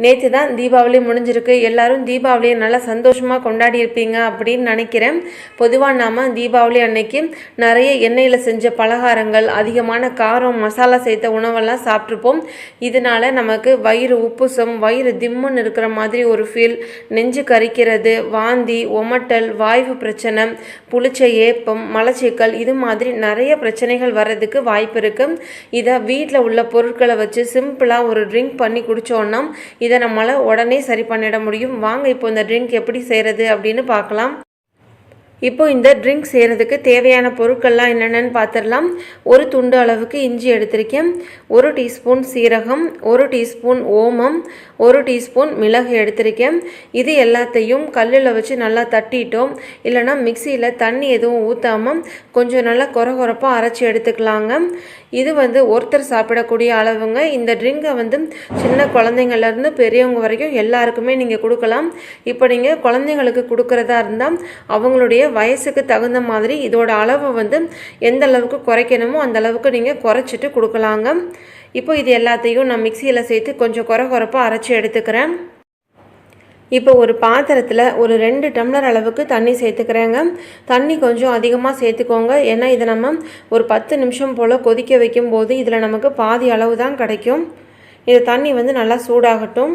நேற்று தான் தீபாவளி முடிஞ்சிருக்கு. எல்லாரும் தீபாவளியை நல்லா சந்தோஷமாக கொண்டாடி இருப்பீங்க அப்படின்னு நினைக்கிறேன். பொதுவாக நாம் தீபாவளி அன்னைக்கு நிறைய எண்ணெயில் செஞ்ச பலகாரங்கள் அதிகமான காரம் மசாலா சேர்த்த உணவெல்லாம் சாப்பிட்ருப்போம் இதனால நமக்கு வயிறு உப்புசம் வயிறு திம்முன்னு இருக்கிற மாதிரி ஒரு ஃபீல் நெஞ்சு கரிக்கிறது வாந்தி ஒமட்டல் வாய்வு பிரச்சனை புளிச்ச ஏப்பம் மலச்சிக்கல் இது மாதிரி நிறைய பிரச்சனைகள் வர்றதுக்கு வாய்ப்பு இருக்குது இதை வீட்டில் உள்ள பொருட்களை வச்சு சிம்பிளாக ஒரு ட்ரிங்க் பண்ணி குடித்தோன்னா இதை நம்மளால் உடனே சரி பண்ணிட முடியும். வாங்க இப்போ இந்த ட்ரிங்க் எப்படி செய்கிறது அப்படின்னு பார்க்கலாம். இப்போ இந்த ட்ரிங்க் செய்கிறதுக்கு தேவையான பொருட்கள்லாம் என்னென்னு பார்த்துடலாம் ஒரு துண்டு அளவுக்கு இஞ்சி எடுத்திருக்கேன். ஒரு டீஸ்பூன் சீரகம் ஒரு டீஸ்பூன் ஓமம் ஒரு டீஸ்பூன் மிளகு எடுத்திருக்கேன். இது எல்லாத்தையும் கல்லில் வச்சு நல்லா தட்டிட்டோம். இல்லைனா மிக்சியில் தண்ணி எதுவும் ஊற்றாமல் கொஞ்சம் நல்லா கொர கொரப்பாக அரைச்சி எடுத்துக்கலாங்க. இது வந்து ஒருத்தர் சாப்பிடக்கூடிய அளவுங்க. இந்த ட்ரிங்கை வந்து சின்ன குழந்தைங்கள்லேருந்து பெரியவங்க வரைக்கும் எல்லாருக்குமே நீங்கள் கொடுக்கலாம். இப்போ நீங்கள் குழந்தைங்களுக்கு கொடுக்குறதா இருந்தால் அவங்களுடைய வயசுக்கு தகுந்த மாதிரி இதோட அளவை வந்து எந்த அளவுக்கு குறைக்கணுமோ அந்த அளவுக்கு நீங்கள் குறைச்சிட்டு கொடுக்கலாங்க. இப்போ இது எல்லாத்தையும் நான் மிக்சியில் சேர்த்து கொஞ்சம் குறை குறைப்பாக அரைச்சி எடுத்துக்கிறேன். இப்போ ஒரு பாத்திரத்தில் ஒரு ரெண்டு டம்ளர் அளவுக்கு தண்ணி சேர்த்துக்கிறேங்க. தண்ணி கொஞ்சம் அதிகமாக சேர்த்துக்கோங்க. ஏன்னா இதை நம்ம ஒரு பத்து நிமிஷம் போல் கொதிக்க வைக்கும்போது இதில் நமக்கு பாதி அளவு தான் கிடைக்கும். இது தண்ணி வந்து நல்லா சூடாகட்டும்.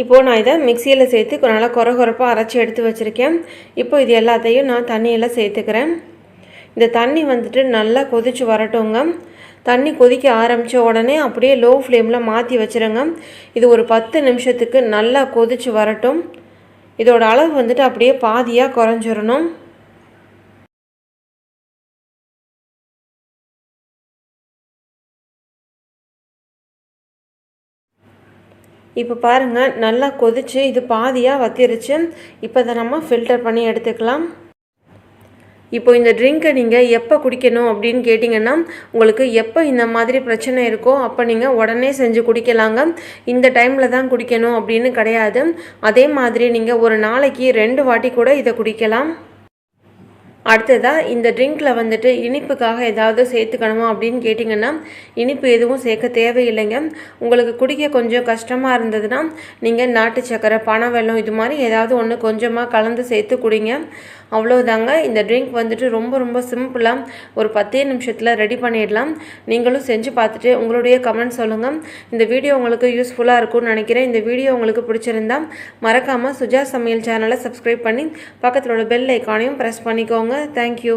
இப்போது நான் இதை மிக்சியில் சேர்த்து நல்லா குறை குறைப்பாக அரைச்சி எடுத்து வச்சுருக்கேன். இப்போ இது எல்லாத்தையும் நான் தண்ணியில் சேர்த்துக்கிறேன். இந்த தண்ணி வந்துட்டு நல்லா கொதித்து வரட்டுங்க தண்ணி கொதிக்க ஆரம்பித்த உடனே அப்படியே லோ ஃப்ளேமில் மாற்றி வச்சுருங்க. இது ஒரு பத்து நிமிஷத்துக்கு நல்லா கொதித்து வரட்டும். இதோட அளவு வந்துட்டு அப்படியே பாதியாக குறைஞ்சிடணும் இப்போ பாருங்கள் நல்லா கொதிச்சு இது பாதியாக வத்திருச்சு. இப்போ அதை நம்ம ஃபில்டர் பண்ணி எடுத்துக்கலாம். இப்போ இந்த ட்ரிங்க்கை நீங்கள் எப்போ குடிக்கணும் அப்படின்னு கேட்டிங்கன்னா உங்களுக்கு எப்போ இந்த மாதிரி பிரச்சனை இருக்கோ அப்போ நீங்கள் உடனே செஞ்சு குடிக்கலாங்க. இந்த டைமில் தான் குடிக்கணும் அப்படின்னு கிடையாது. அதே மாதிரி நீங்கள் ஒரு நாளைக்கு ரெண்டு வாட்டி கூட இதை குடிக்கலாம். அடுத்ததாக இந்த ட்ரிங்க்கில் வந்துட்டு இனிப்புக்காக ஏதாவது சேர்த்துக்கணுமா அப்படின்னு கேட்டிங்கன்னா இனிப்பு எதுவும் சேர்க்க தேவையில்லைங்க. உங்களுக்கு குடிக்க கொஞ்சம் கஷ்டமாக இருந்ததுன்னா நீங்கள் நாட்டு சக்கரை பனை வெள்ளம் இது மாதிரி ஏதாவது ஒன்று கொஞ்சமாக கலந்து சேர்த்து குடிங்க. அவ்வளோதாங்க இந்த ட்ரிங்க் வந்துட்டு ரொம்ப ரொம்ப சிம்பிளாக ஒரு பத்தே நிமிஷத்தில் ரெடி பண்ணிடலாம். நீங்களும் செஞ்சு பார்த்துட்டு உங்களுடைய கமெண்ட் சொல்லுங்கள் இந்த வீடியோ உங்களுக்கு யூஸ்ஃபுல்லாக இருக்கும்னு நினைக்கிறேன். இந்த வீடியோ உங்களுக்கு பிடிச்சிருந்தா மறக்காமல் சுஜா சமையல் சேனலை சப்ஸ்கிரைப் பண்ணி பக்கத்தில் உள்ள பெல் ஐக்கானையும் ப்ரெஸ் பண்ணிக்கோங்க. தேங்க்யூ